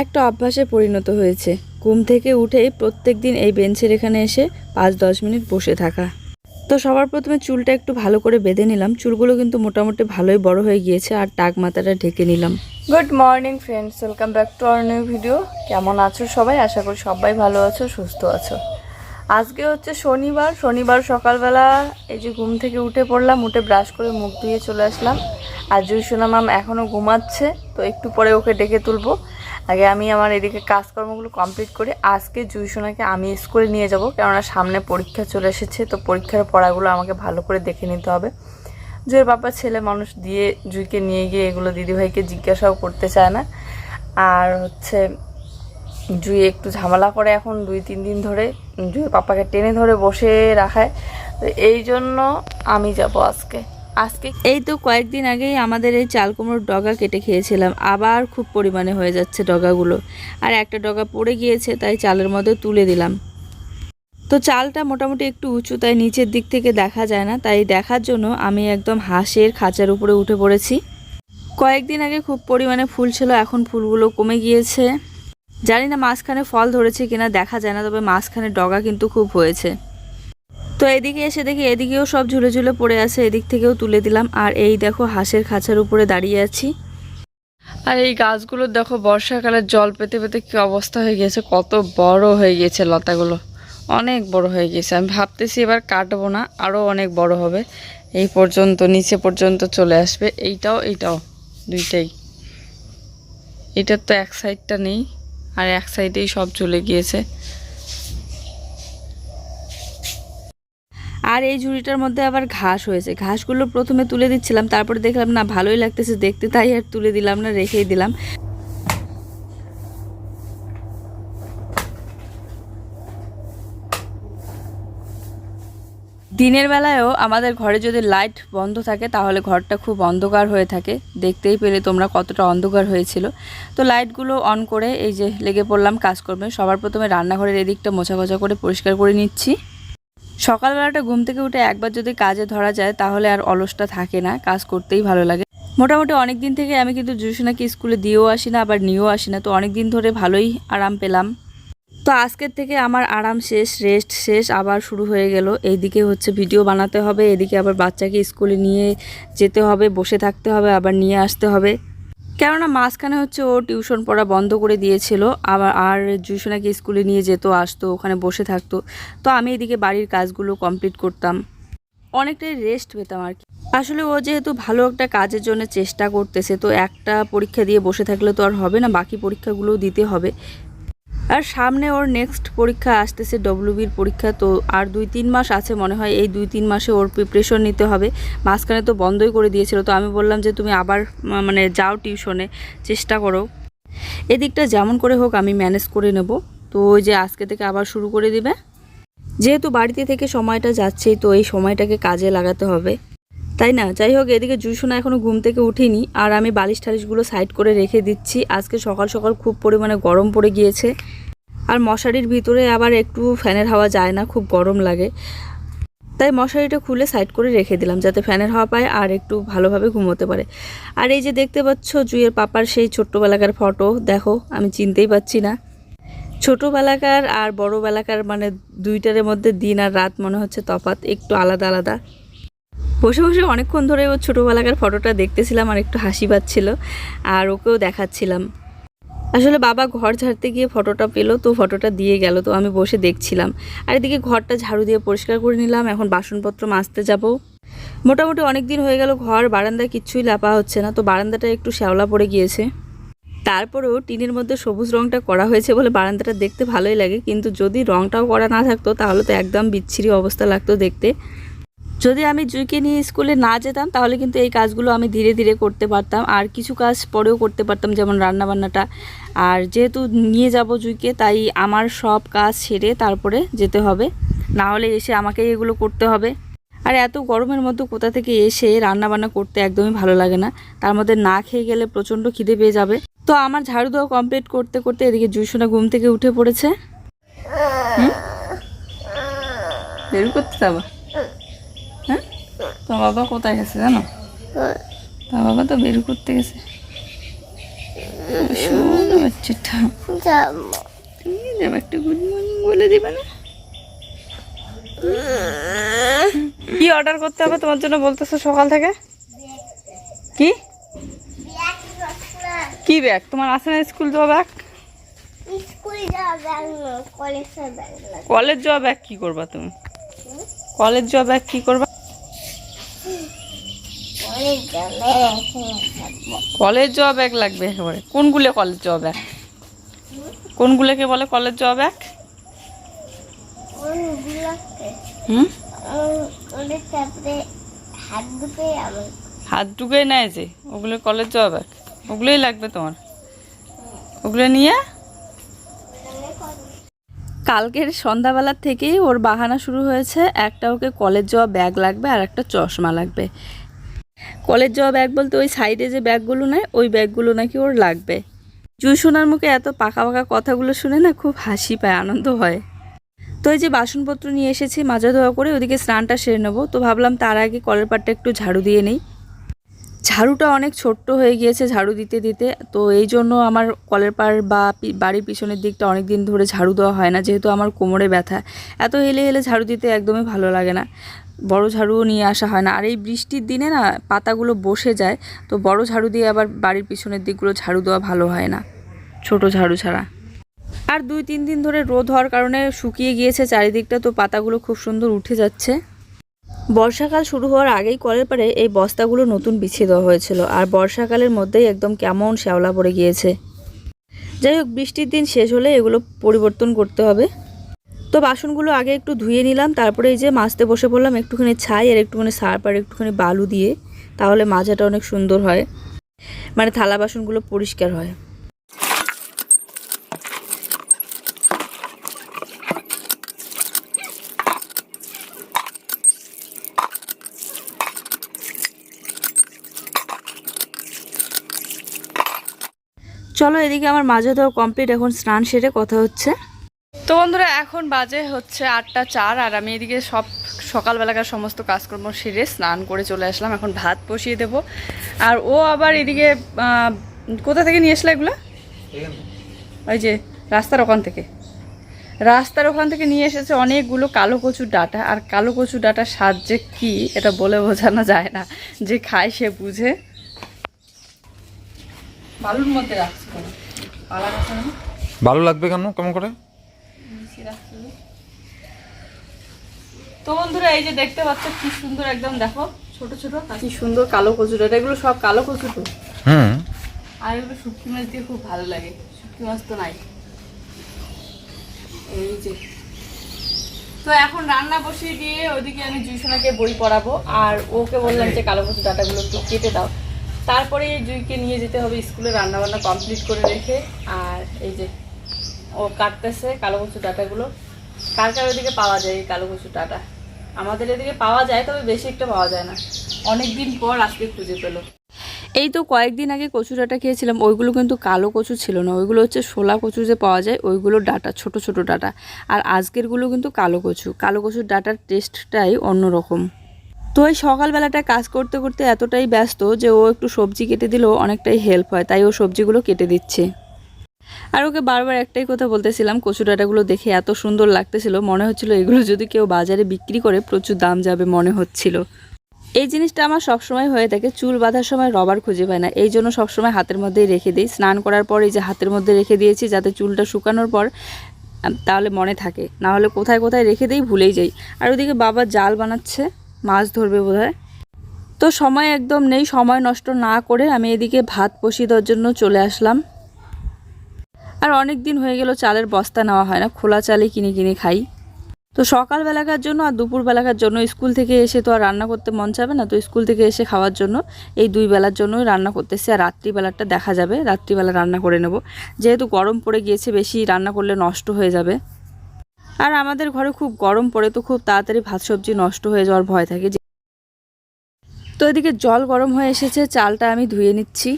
একটা অভ্যাসে পরিণত হয়েছে। ঘুম থেকে উঠেই প্রত্যেক দিন এই বেঞ্চের এখানে এসে পাঁচ দশ মিনিট বসে থাকা। তো সবার প্রথমে চুলটা একটু ভালো করে বেঁধে নিলাম। চুলগুলো কিন্তু মোটামুটি ভালোই বড় হয়ে গিয়েছে আর টাক মাথাটা ঢেকে নিলাম। Good morning friends welcome back to our new video কেমন আছো সবাই? আশা করি সবাই ভালো আছো, সুস্থ আছো। আজকে হচ্ছে শনিবার। শনিবার সকালবেলা এই যে ঘুম থেকে উঠে পড়লাম, উঠে ব্রাশ করে মুখ ধুয়ে চলে আসলাম। আর জুইসোনা মাম এখনও ঘুমাচ্ছে, তো একটু পরে ওকে ডেকে তুলবো। আগে আমি আমার এদিকে কাজকর্মগুলো কমপ্লিট করে আজকে জুইসোনাকে আমি স্কুলে নিয়ে যাব, কেননা সামনে পরীক্ষা চলে এসেছে, তো পরীক্ষার পড়াগুলো আমাকে ভালো করে দেখে নিতে হবে। জুয়ের বাবা ছেলে মানুষ দিয়ে জুইকে নিয়ে গিয়ে এগুলো দিদিভাইকে জিজ্ঞাসাও করতে চায় না। আর হচ্ছে জুই একটু ঝামেলা করে এখন দুই, তিন দিন ধরে জুই পাপাকে টেনে ধরে বসে রাখায়, তো এই জন্য আমি যাব আজকে। আজকে? এই তো কয়েকদিন আগেই আমাদের এই চাল কুমড়োর ডগা কেটে খেয়েছিলাম। আবার খুব পরিমাণে হয়ে যাচ্ছে ডগাগুলো। আর একটা ডগা পড়ে গিয়েছে, তাই চালের মধ্যে তুলে দিলাম। তো চালটা মোটামুটি একটু উঁচু, তাই নিচের দিক থেকে দেখা যায় না। তাই দেখার জন্য আমি একদম হাঁসের খাঁচার উপরে উঠে পড়েছি। কয়েকদিন আগে খুব পরিমাণে ফুল ছিল, এখন ফুলগুলো কমে গিয়েছে। জানি না মাঝখানে ফল ধরেছে কিনা, দেখা যায় না। তবে মাঝখানে ডগা কিন্তু খুব হয়েছে। তো এদিকে এসে দেখি এদিকেও সব ঝুলে ঝুলে পড়ে আছে, এদিক থেকেও তুলে দিলাম। আর এই দেখো হাঁসের খাঁচার উপরে দাঁড়িয়ে আছি। আর এই গাছগুলোর দেখো বর্ষাকালে জল পেতে পেতে কি অবস্থা হয়ে গিয়েছে কত বড় হয়ে গিয়েছে লতাগুলো। অনেক বড় হয়ে গিয়েছে আমি ভাবতেছি এবার কাটবো না আরও অনেক বড় হবে। এই পর্যন্ত, নিচে পর্যন্ত চলে আসবে। এইটাও এইটাও, দুইটাই। এটার তো এক সাইডটা নেই, আর এক সাইডেই সব চলে গিয়েছে। আর এই ঝুড়িটার মধ্যে আবার ঘাস হয়েছে। ঘাসগুলো প্রথমে তুলে দিচ্ছিলাম, তারপরে দেখলাম, না, ভালোই লাগতেছে দেখতে। তাই আর তুলে দিলাম না, রেখেই দিলাম। দিনের বেলায়ও আমাদের ঘরে যদি লাইট বন্ধ থাকে, তাহলে ঘরটা খুব অন্ধকার হয়ে থাকে। দেখতেই পেলে তোমরা কতটা অন্ধকার হয়েছিল। তো লাইটগুলো অন করে এই যে লেগে পড়লাম কাজকর্মে। সবার প্রথমে রান্নাঘরের এদিকটা মোছা করে পরিষ্কার করে নিচ্ছি। সকালবেলাটা ঘুম থেকে উঠে একবার যদি কাজে ধরা যায়, তাহলে আর অলসটা থাকে না, কাজ করতেই ভালো লাগে। মোটামুটি অনেক দিন থেকে আমি কিন্তু জুসুনাকে স্কুলে দিয়েও আসি না, আবার নিয়েও আসি না, তো অনেক দিন ধরে ভালোই আরাম পেলাম। তো আজকের থেকে আমার আরাম শেষ রেস্ট শেষ, আবার শুরু হয়ে গেল। এইদিকে হচ্ছে ভিডিও বানাতে হবে, এদিকে আবার বাচ্চাকে স্কুলে নিয়ে যেতে হবে, বসে থাকতে হবে, আবার নিয়ে আসতে হবে। কেননা মাঝখানে হচ্ছে ও টিউশন পড়া বন্ধ করে দিয়েছিল, আবার আর জুসোনাকে স্কুলে নিয়ে যেত, আসতো, ওখানে বসে থাকতো। তো আমি এদিকে বাড়ির কাজগুলো কমপ্লিট করতাম। অনেকটাই রেস্ট পেতাম আর কি। আসলে ও যেহেতু ভালো একটা কাজের জন্য চেষ্টা করতেছে, তো একটা পরীক্ষা দিয়ে বসে থাকলে তো আর হবে না, বাকি পরীক্ষাগুলোও দিতে হবে। আর সামনে ওর নেক্সট পরীক্ষা আসতেছে ডব্লিউবির পরীক্ষা, তো আর দুই তিন মাস আছে মনে হয়, এই দুই তিন মাসে ওর প্রিপারেশন নিতে হবে। মাঝখানে তো বন্ধই করে দিয়েছিল, তো আমি বললাম যে তুমি আবার মানে যাও টিউশনে চেষ্টা করো। এদিকটা যেমন করে হোক আমি ম্যানেজ করে নেব। তো ওই যে আজকে থেকে আবার শুরু করে দিবে। যেহেতু বাড়িতে থেকে সময়টা যাচ্ছেই তো এই সময়টাকে কাজে লাগাতে হবে। তাই না? যাই হোক, এদিকে জুসোনা এখনও ঘুম থেকে উঠিনি, আর আমি বালিশ টালিশগুলো সাইড করে রেখে দিচ্ছি। আজকে সকাল সকাল খুব পরিমাণে গরম পড়ে গিয়েছে। আর মশারির ভিতরে আবার একটু ফ্যানের হাওয়া যায় না, খুব গরম লাগে। তাই মশারিটা খুলে সাইড করে রেখে দিলাম যাতে ফ্যানের হাওয়া পায় আর একটু ভালোভাবে ঘুমোতে পারে। আর এই যে দেখতে পাচ্ছ জুয়ের পাপার সেই ছোট্টবেলাকার ফটো, দেখো, আমি চিনতেই পাচ্ছি না। ছোটোবেলাকার আর বড়োবেলাকার মানে দুইটার মধ্যে দিন আর রাত মনে হচ্ছে তফাৎ, একটু আলাদা আলাদা। বসে বসে অনেকক্ষণ ধরে ওর ছোটোবেলাকার ফটোটা দেখতেছিলাম আর একটু হাসি পাচ্ছিল, আর ওকেও দেখাচ্ছিলাম। আসলে বাবা ঘর ঝাড়তে গিয়ে ফটোটা পেল, তো ফটোটা দিয়ে গেল, তো আমি বসে দেখছিলাম। আর এদিকে ঘরটা ঝাড়ু দিয়ে পরিষ্কার করে নিলাম, এখন বাসনপত্র মাজতে যাব। মোটামুটি অনেক দিন হয়ে গেল, ঘর, বারান্দায় কিচ্ছুই লাপা হচ্ছে না, তো বারান্দাটা একটু শ্যাওলা পড়ে গিয়েছে। তারপরেও টিনের মধ্যে সবুজ রংটা করা হয়েছে বলে বারান্দাটা দেখতে ভালোই লাগে, কিন্তু যদি রংটাও করা না থাকতো, তাহলে তো একদম বিচ্ছিরি অবস্থা লাগতো দেখতে। যদি আমি জুইকে নিয়ে স্কুলে না যেতাম, তাহলে কিন্তু এই কাজগুলো আমি ধীরে ধীরে করতে পারতাম। আর কিছু কাজ পরেও করতে পারতাম, যেমন রান্না বান্নাটা আর যেহেতু নিয়ে যাব জুইকে, তাই আমার সব কাজ সেরে তারপরে যেতে হবে। না হলে এসে আমাকেই এগুলো করতে হবে। আর এত গরমের মধ্যে কোথা থেকে এসে রান্না বান্না করতে একদমই ভালো লাগে না। তার মধ্যে না খেয়ে গেলে প্রচণ্ড খিদে পেয়ে যাবে। তো আমার ঝাড়ু দেওয়া কমপ্লিট করতে করতে এদিকে জুইসোনা ঘুম থেকে উঠে পড়েছে? বের করতে যাব। তোমার বাবা কোথায় গেছে জানো? তোমার বাবা তো বের করতে গেছে। শোন বাচ্চাটা। তুমি যাবে একটা গুড মর্নিং বলে দিবে না? কি অর্ডার করতে হবে তোমার জন্য বলতেছো সকাল থেকে? কি? কি ব্যাগ তোমার আছে না স্কুল যাওয়া ব্যাগ কলেজ যাওয়া ব্যাগ কি করবা তুমি? কলেজ যাওয়া ব্যাগ কি করবা? কলেজ যাওয়া ব্যাগ লাগবে একেবারে। কোনগুলো কলেজ যাওয়া ব্যাগ কোনগুলোকে বলে কলেজ যাওয়া ব্যাগ কোনগুলোকে? হুম? হাত ঢুকে নেয় যে ওগুলো কলেজ যাওয়া ব্যাগ ওগুলোই লাগবে তোমার। ওগুলো নিয়ে? কালকের সন্ধ্যাবেলার থেকেই ওর বাহানা শুরু হয়েছে একটা ওকে কলেজ যাওয়া ব্যাগ লাগবে আর একটা চশমা লাগবে। কলেজ যাওয়া ব্যাগ বলতে ওই সাইডে যে ব্যাগগুলো নেয়, ওই ব্যাগগুলো নাকি ওর লাগবে। জুই সোনার মুখে এত পাকা পাকা কথাগুলো শুনে না খুব হাসি পায়, আনন্দ হয়। তো এই যে বাসনপত্র নিয়ে এসেছি, মাজা ধোয়া করে ওদিকে স্নানটা সেরে নেব। তো ভাবলাম তার আগে কলের পাটটা একটু ঝাড়ু দিয়ে নেই। ঝাড়ুটা অনেক ছোট্ট হয়ে গিয়েছে ঝাড়ু দিতে দিতে। তো এই জন্য আমার কলের পাড় বা বাড়ির পিছনের দিকটা অনেক দিন ধরে ঝাড়ু দেওয়া হয় না, যেহেতু আমার কোমরে ব্যথা। এত হেলে হেলে ঝাড়ু দিতে একদমই ভালো লাগে না। বড় ঝাড়ুও নিয়ে আসা হয় না। আর এই বৃষ্টির দিনে না পাতাগুলো বসে যায়, তো বড় ঝাড়ু দিয়ে আবার বাড়ির পিছনের দিকগুলো ঝাড়ু দেওয়া ভালো হয় না, ছোট ঝাড়ু ছাড়া। আর দুই, তিন দিন ধরে রোদ হওয়ার কারণে শুকিয়ে গিয়েছে চারিদিকটা, তো পাতাগুলো খুব সুন্দর উঠে যাচ্ছে। বর্ষাকাল শুরু হওয়ার আগেই কলের পারে এই বস্তাগুলো নতুন বিছিয়ে দেওয়া হয়েছিল, আর বর্ষাকালের মধ্যেই একদম কেমন শ্যাওলা পড়ে গিয়েছে। যাই হোক, বৃষ্টির দিন শেষ হলে এগুলো পরিবর্তন করতে হবে। তো বাসনগুলো আগে একটু ধুয়ে নিলাম, তারপরে এই যে মাজতে বসে পড়লাম একটুখানি ছাই আর একটুখানি সার্প আর একটুখানি বালু দিয়ে, তাহলে মাজাটা অনেক সুন্দর হয়। মানে থালা বাসনগুলো পরিষ্কার হয়। চলো এদিকে আমার মাঝে তো কমপ্লিট, এখন স্নান সেরে কথা হচ্ছে। বন্ধুরা, এখন বাজে হচ্ছে আটটা চার, আর আমি এদিকে সব সকালবেলাকার সমস্ত কাজকর্ম সেরে স্নান করে চলে আসলাম। এখন ভাত বসিয়ে দেব। আর ও আবার এদিকে কোথা থেকে নিয়ে আসলে এগুলো? ওই যে রাস্তার ওখান থেকে। রাস্তার ওখান থেকে নিয়ে এসেছে অনেকগুলো কালো কচুর ডাটা। আর কালো কচুর ডাটার স্বাদ যে কী, এটা বলে বোঝানো যায় না। যে খায় সে বুঝে। বালুর মধ্যে রাখছি? ভালো লাগবে কেন? কেমন করে? নিচে রাখছি। তো বন্ধুরা এই যে দেখতে পাচ্ছ কি সুন্দর একদম দেখো ছোট ছোট কি সুন্দর কালো কচু ডাটা এগুলো সব কালো কচু তো? হুম। আর এগুলো শুটকি মাছ দিয়ে খুব ভালো লাগে শুটকি মাছ তো নাই। এই যে। তো এখন রান্না বসিয়ে দিয়ে ওদিকে আমি জুইসোনাকে বই পড়াবো আর ওকে বললাম যে কালো কচু ডাটাগুলো একটু কেটে দাও। তারপরে জুইকে নিয়ে যেতে হবে স্কুলে রান্না বান্না কমপ্লিট করে রেখে আর এই যে ও কাটতেছে কালো কচু ডাটাগুলো। কার কার ওদিকে পাওয়া যায় এই কালো কচু ডাটা। আমাদের এদিকে পাওয়া যায়, তবে বেশি একটা পাওয়া যায় না। অনেক দিন পর আজকে খুঁজে পেল। এই তো কয়েকদিন আগে কচু ডাটা খেয়েছিলাম, ওইগুলো কিন্তু কালো কচু ছিল না। ওইগুলো হচ্ছে শোলা কচু যে পাওয়া যায়, ওইগুলো ডাটা, ছোট ছোট ডাটা। আর আজকেরগুলো কিন্তু কালো কচু। কালো কচুর ডাটার টেস্টটাই অন্যরকম। তো এই সকালবেলাটা কাজ করতে করতে এতটাই ব্যস্ত যে ও একটু সবজি কেটে দিলেও অনেকটাই হেল্প হয়, তাই ও সবজিগুলো কেটে দিচ্ছে। আর ওকে বারবার একটাই কথা বলতেছিলাম, কচু ডাঁটাগুলো দেখে এত সুন্দর লাগতেছিল, মনে হচ্ছিল এগুলো যদি কেউ বাজারে বিক্রি করে প্রচুর দাম যাবে মনে হচ্ছিল। এই জিনিসটা আমার সবসময় হয়ে থাকে, চুল বাঁধার সময় রবার খুঁজে পায় না। এই জন্য সবসময় হাতের মধ্যেই রেখে দিই। স্নান করার পর এই যে হাতের মধ্যে রেখে দিয়েছি, যাতে চুলটা শুকানোর পর তাহলে মনে থাকে। না হলে কোথায় কোথায় রেখে দিই, ভুলেই যাই। আর ওদিকে বাবা জাল বানাচ্ছে, মাছ ধরবে বোধহয়। তো সময় একদম নেই, সময় নষ্ট না করে আমি এদিকে ভাত বসিয়ে দেওয়ার জন্য চলে আসলাম। আর অনেক দিন হয়ে গেল চালের বস্তা নেওয়া হয় না, খোলা চালই কিনে কিনে খাই। তো সকালবেলাকার জন্য আর দুপুরবেলাকার জন্য স্কুল থেকে এসে তো আর রান্না করতে মন চাবে না, তো স্কুল থেকে এসে খাওয়ার জন্য এই দুই বেলার জন্যই রান্না করতেছি। আর রাত্রিবেলাটা দেখা যাবে, রাত্রিবেলা রান্না করে নেব। যেহেতু গরম পড়ে গিয়েছে, বেশি রান্না করলে নষ্ট হয়ে যাবে। আর আমাদের ঘরে খুব গরম পড়ে, তো খুব তাড়াতাড়ি ভাত সবজি নষ্ট হয়ে যাওয়ার ভয় থাকে। তো এদিকে জল গরম হয়ে এসেছে, চালটা আমি ধুয়ে নিচ্ছি।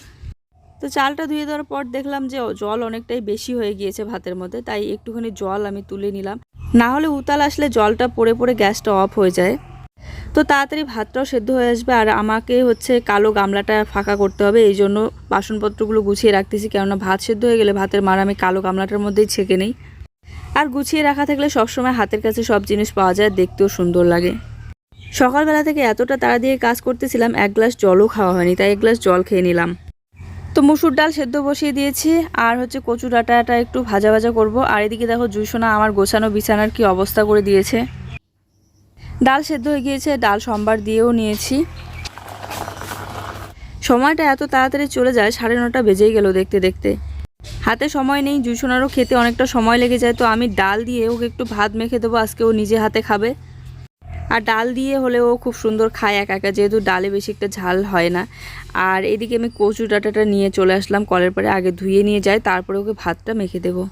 তো চালটা ধুয়ে দেওয়ার পর দেখলাম যে জল অনেকটাই বেশি হয়ে গিয়েছে ভাতের মধ্যে, তাই একটুখানি জল আমি তুলে নিলাম। না হলে উতাল আসলে জলটা পড়ে পড়ে গ্যাসটা অফ হয়ে যায়। তো তাড়াতাড়ি ভাতটাও সেদ্ধ হয়ে আসবে আর আমাকে হচ্ছে কালো গামলাটা ফাঁকা করতে হবে, এই জন্য বাসনপত্রগুলো গুছিয়ে রাখতেছি, কেননা ভাত সেদ্ধ হয়ে গেলে ভাতের মার আমি কালো গামলাটার মধ্যেই ছেঁকে নেই। আর গুছিয়ে রাখা থাকলে সবসময় হাতের কাছে সব জিনিস পাওয়া যায়, দেখতেও সুন্দর লাগে। সকালবেলা থেকে এতটা তাড়া দিয়ে কাজ করতেছিলাম, এক গ্লাস জলও খাওয়া হয়নি, তাই এক গ্লাস জল খেয়ে নিলাম। তো মুসুর ডাল সেদ্ধ বসিয়ে দিয়েছি, আর হচ্ছে কচু ডাঁটাটা একটু ভাজা ভাজা করব। আর এদিকে দেখো জুসোনা আমার গোছানো বিছানার কি অবস্থা করে দিয়েছে। ডাল সেদ্ধ হয়ে গিয়েছে, ডাল সম্বার দিয়েও নিয়েছি। সময়টা এত তাড়াতাড়ি চলে যায়, সাড়ে নটা বেজেই গেল দেখতে দেখতে। হাতে সময় নেই, জুসোনারও খেতে অনেকটা সময় লেগে যায়, তো আমি ডাল দিয়ে ওকে একটু ভাত মেখে দেবো, আজকে ও নিজে হাতে খাবে। আর ডাল দিয়ে হলে ও খুব সুন্দর খায় একা একা, যেহেতু ডালে বেশি একটা ঝাল হয় না। আর এদিকে আমি কচু ডাঁটাটা নিয়ে চলে আসলাম, কলের পরে আগে ধুয়ে নিয়ে যাই, তারপরে ওকে ভাতটা মেখে দেবো।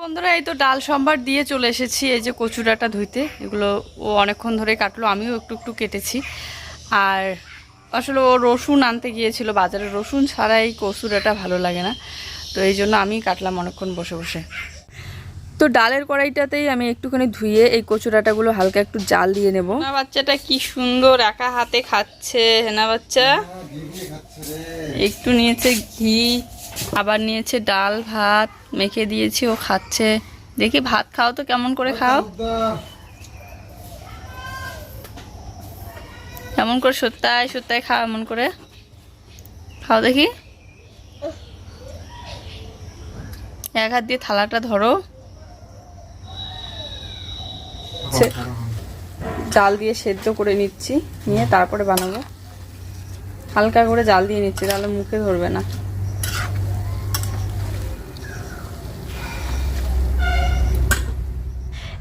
বন্ধুরা, এই তো ডাল সম্বার দিয়ে চলে এসেছি, এই যে কচু ডাঁটা ধুইতে। এগুলো ও অনেকক্ষণ ধরে কাটলো, আমিও একটু একটু কেটেছি। আর আসলে ও রসুন আনতে গিয়েছিল, বাজারে রসুন ছাড়াই কচু ডাঁটা ভালো লাগে না। তো এই জন্য আমি কাটলাম অনেকক্ষণ বসে বসে। তো ডালের কড়াইটাতেই আমি একটুখানি ধুয়ে এই কচু ডাঁটাগুলো হালকা একটু জাল দিয়ে নেব। না বাচ্চাটা কি সুন্দর একা হাতে খাচ্ছে না বাচ্চা। একটু নিয়েছে ঘি, আবার নিয়েছে ডাল, ভাত, মেখে দিয়েছি, ও খাচ্ছে। দেখি ভাত খাও তো, কেমন করে খাও? কেমন করে সত্যায় সত্যায় খাও, এমন করে। খাও দেখি। এক হাত দিয়ে থালাটা ধরো। সে- জাল দিয়ে সেদ্ধ করে নিচ্ছি, নিয়ে তারপরে বানাবো। হালকা করে জাল দিয়ে নিচ্ছি, তাহলে মুখে ধরবে না।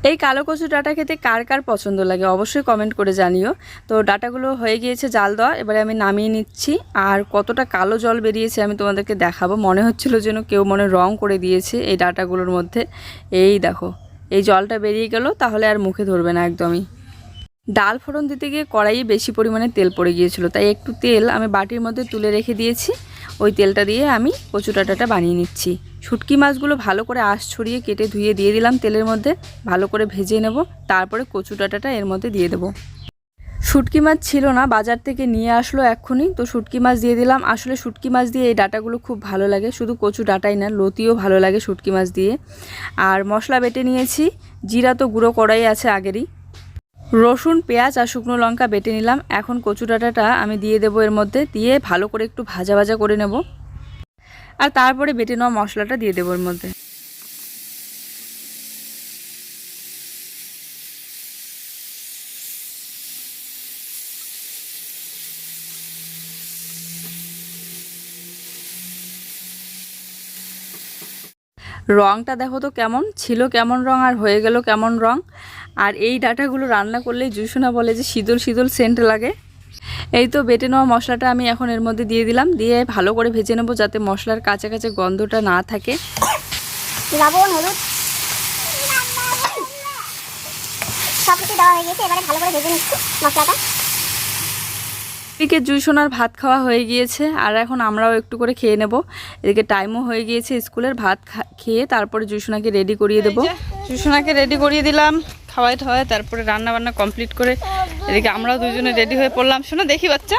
এই কালো কচু ডাটা খেতে কার কার পছন্দ লাগে? অবশ্যই কমেন্ট করে জানিও। তো ডাটাগুলো হয়ে গিয়েছে জাল দেওয়া, এবারে আমি নামিয়ে নিচ্ছি। আর কতটা কালো জল বেরিয়েছে আমি তোমাদেরকে দেখাবো। মনে হচ্ছিল যেন কেউ মনে রং করে দিয়েছে এই ডাটাগুলোর মধ্যে। এই দেখো। এই জলটা বেরিয়ে গেল, তাহলে আর মুখে ধরবে না একদমই। ডাল ফোড়ন দিতে গিয়ে কড়াইয়ে বেশি পরিমাণে তেল পড়ে গিয়েছিল, তাই একটু তেল আমি বাটির মধ্যে তুলে রেখে দিয়েছি। ওই তেলটা দিয়ে আমি কচু ডাঁটাটা বানিয়ে নিচ্ছি। শুটকি মাছগুলো ভালো করে আশ ছড়িয়ে কেটে ধুয়ে দিয়ে দিলাম তেলের মধ্যে, ভালো করে ভেজে নেব, তারপরে কচু ডাঁটাটা এর মধ্যে দিয়ে দেবো। শুটকি মাছ ছিল না, বাজার থেকে নিয়ে আসলো এক্ষুনি। তো শুটকি মাছ দিয়ে দিলাম। আসলে শুটকি মাছ দিয়ে এই ডাটাগুলো খুব ভালো লাগে। শুধু কচু ডাটাই না, লতিও ভালো লাগে শুটকি মাছ দিয়ে। আর মশলা বেটে নিয়েছি। জিরা তো গুঁড়ো কড়াই আছে আগেরই। রসুন, পেঁয়াজ আর শুকনো লঙ্কা বেটে নিলাম। এখন কচু ডাঁটাটা আমি দিয়ে দেবো এর মধ্যে। দিয়ে ভালো করে একটু ভাজা ভাজা করে নেব। আর তারপরে বেটে নেওয়া মশলাটা দিয়ে দেবো এর মধ্যে। রংটা দেখো তো কেমন, ছিল কেমন রং আর হয়ে গেল কেমন রং। আর এই ডাটাগুলো রান্না করলেই জুসোনা বলে যে শীতল শীতল সেন্ট লাগে। এই তো বেটে নেওয়া মশলাটা আমি এখন এর মধ্যে দিয়ে দিলাম, দিয়ে ভালো করে ভেজে নেব যাতে মশলার কাছে কাছে গন্ধটা না থাকে। ভালো করে ভেজে নিচ্ছি মশলাটা। এদিকে জুসোনার ভাত খাওয়া হয়ে গিয়েছে, আর এখন আমরাও একটু করে খেয়ে নেব। এদিকে টাইমও হয়ে গিয়েছে স্কুলের ভাত খেয়ে তারপরে জুসোনাকে রেডি করিয়ে দেবো। জুসোনাকে রেডি করিয়ে দিলাম, খাওয়াই খাওয়াই তারপরে রান্না বান্না কমপ্লিট করে এদিকে আমরাও দুজনে রেডি হয়ে পড়লাম। শোনো দেখি বাচ্চা।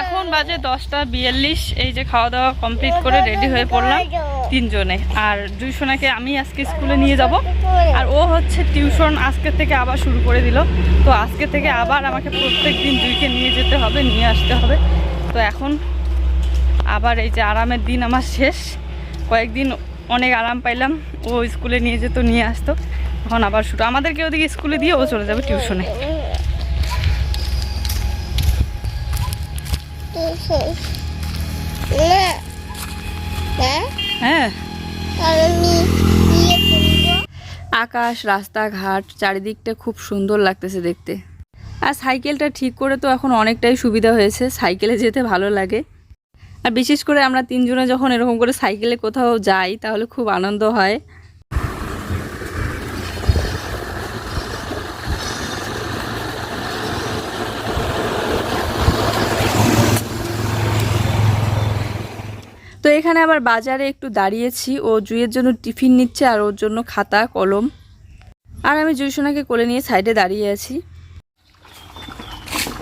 এখন বাজে দশটা বিয়াল্লিশ, এই যে খাওয়া দাওয়া কমপ্লিট করে রেডি হয়ে পড়লাম তিনজনে। আর জুইসোনাকে আমি আজকে স্কুলে নিয়ে যাব। আর ও হচ্ছে টিউশন আজকে থেকে আবার শুরু করে দিল। তো আজকে থেকে আবার আমাকে প্রত্যেক দিন দুইকে নিয়ে যেতে হবে, নিয়ে আসতে হবে। তো এখন আবার এই যে আরামের দিন আমার শেষ। কয়েকদিন অনেক আরাম পাইলাম, ও স্কুলে নিয়ে যেত, নিয়ে আসতো। এখন আবার শুরু। আমাদেরকে ওদিকে স্কুলে দিয়ে ও চলে যাবে টিউশনে। হ্যাঁ। আকাশ রাস্তাঘাট চারিদিকটা খুব সুন্দর লাগতেছে দেখতে। আর সাইকেলটা ঠিক করে তো এখন অনেকটাই সুবিধা হয়েছে সাইকেলে যেতে ভালো লাগে। আর বিশেষ করে আমরা তিনজনে যখন এরকম করে সাইকেলে কোথাও যাই তাহলে খুব আনন্দ হয়। তো এখানে আবার বাজারে একটু দাঁড়িয়েছি। ও জুইয়ের জন্য টিফিন নিচ্ছে আর ওর জন্য খাতা, কলম। আর আমি জুইসোনাকে কোলে নিয়ে সাইডে দাঁড়িয়ে আছি।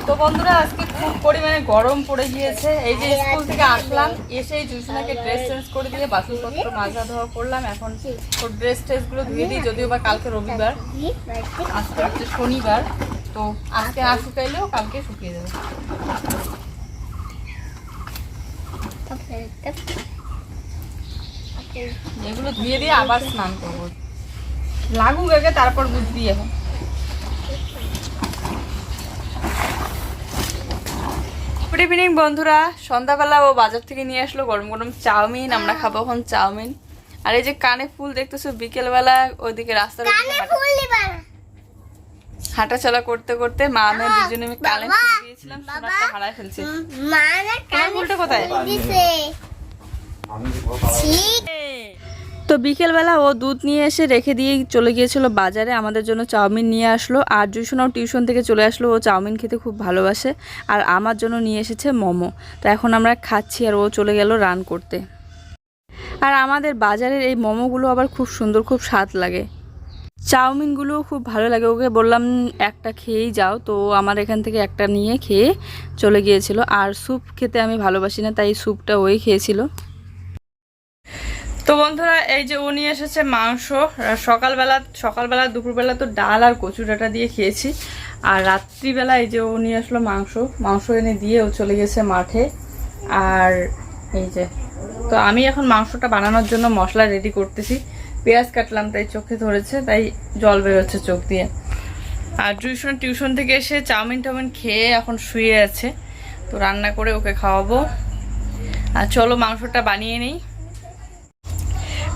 তো বন্ধুরা, আজকে খুব পরিমাণে গরম পড়ে গিয়েছে। এই যে স্কুল থেকে আসলাম এসে জুইসোনাকে ড্রেস চেঞ্জ করে দিয়ে বাসনপত্র মাজা ধোয়া করলাম। এখন ওর ড্রেস ট্রেসগুলো ধুয়ে দিই, যদিও বা কালকে রবিবার। আজকে হচ্ছে শনিবার। তো আজকে না শুকাইলেও কালকে শুকিয়ে এগুলো ধুয়ে দিয়ে আবার স্নান করব। লাগুক আগে তারপর বুঝবি এখন গুড ইভিনিং বন্ধুরা। সন্ধ্যাবেলা ও বাজার থেকে নিয়ে আসলো গরম গরম চাউমিন। আমরা খাব এখন চাউমিন। আর এই যে কানে ফুল দেখতেছো বিকেলবেলা ওইদিকে রাস্তার ওদিকে হাঁটা- ফুল দিবা না। হাঁটাচলা করতে করতে মা আমি দুজনে আমি কানে ফুল দিয়েছিলাম সোনারটা হারায় ফেলছে। মা না কানে ফুলটা কোথায়? ফুল দিছে ঠিক তো বিকেলবেলা ও দুধ নিয়ে এসে রেখে দিয়ে চলে গিয়েছিল বাজারে আমাদের জন্য চাউমিন নিয়ে আসলো। আর জুসোনাও টিউশন থেকে চলে আসলো ও চাউমিন খেতে খুব ভালোবাসে। আর আমার জন্য নিয়ে এসেছে মোমো। তো এখন আমরা খাচ্ছি আর ও চলে গেল রান করতে। আর আমাদের বাজারের এই মোমোগুলো আবার খুব সুন্দর খুব স্বাদ লাগে। চাউমিনগুলোও খুব ভালো লাগে। ওকে বললাম, একটা খেয়েই যাও। তো আমার এখান থেকে একটা নিয়ে খেয়ে চলে গিয়েছিল। আর স্যুপ খেতে আমি ভালোবাসি না, তাই স্যুপটা ওই খেয়েছিল। তো বন্ধুরা, এই যে ও নিয়ে এসেছে মাংস। সকালবেলা সকালবেলা, দুপুরবেলা তো ডাল আর কচু ডাটা দিয়ে খেয়েছি। আর রাত্রিবেলা এই যে ও নিয়ে আসলো মাংস। মাংস এনে দিয়ে ও চলে গেছে মাঠে। আর এই যে, তো আমি এখন মাংসটা বানানোর জন্য মশলা রেডি করতেছি। পেঁয়াজ কাটলাম, তাই চোখে ধরেছে, তাই জল বেরোচ্ছে চোখ দিয়ে। আর টিউশন টিউশন থেকে এসে চাউমিন টাউমিন খেয়ে এখন শুয়ে আছে। তো রান্না করে ওকে খাওয়াবো। আর চলো মাংসটা বানিয়ে নিই।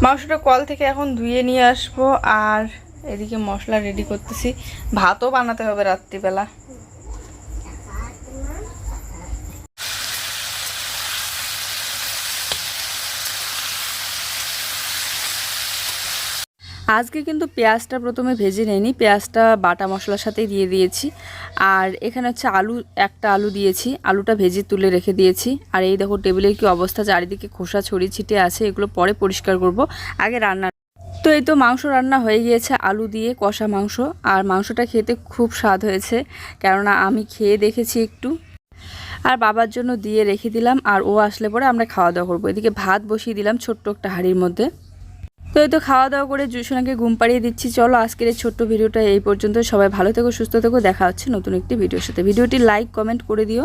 মাংসটা কল থেকে এখন ধুয়ে নিয়ে আসব। আর এদিকে মশলা রেডি করতেছি। ভাতও বানাতে হবে রাত্রিবেলা। আজকে কিন্তু পেঁয়াজটা প্রথমে ভেজে নেয়নি, পেঁয়াজটা বাটা মশলার সাথেই দিয়ে দিয়েছি। আর এখানে হচ্ছে আলু, একটা আলু দিয়েছি, আলুটা ভেজে তুলে রেখে দিয়েছি। আর এই দেখো টেবিলের কি অবস্থা, চারিদিকে খোসা, ছড়িয়ে ছিটে আছে, এগুলো পরে পরিষ্কার করব। আগে রান্না তো এই তো মাংস রান্না হয়ে গিয়েছে, আলু দিয়ে কষা মাংস। আর মাংসটা খেতে খুব স্বাদ হয়েছে, কেননা আমি খেয়ে দেখেছি একটু। আর বাবার জন্য দিয়ে রেখে দিলাম, আর ও আসলে পরে আমরা খাওয়া দাওয়া করব। এদিকে ভাত বসিয়ে দিলাম ছোট্ট একটা হাঁড়ির মধ্যে। তো এই তো খাওয়া দাওয়া করে জুসোনাকে ঘুম পাড়িয়ে দিচ্ছি। চলো আজকের এই ছোট্ট ভিডিওটা এই পর্যন্ত। সবাই ভালো থেকো, সুস্থ থেকো। দেখা হচ্ছে নতুন একটি ভিডিওর সাথে। ভিডিওটি লাইক কমেন্ট করে দিও।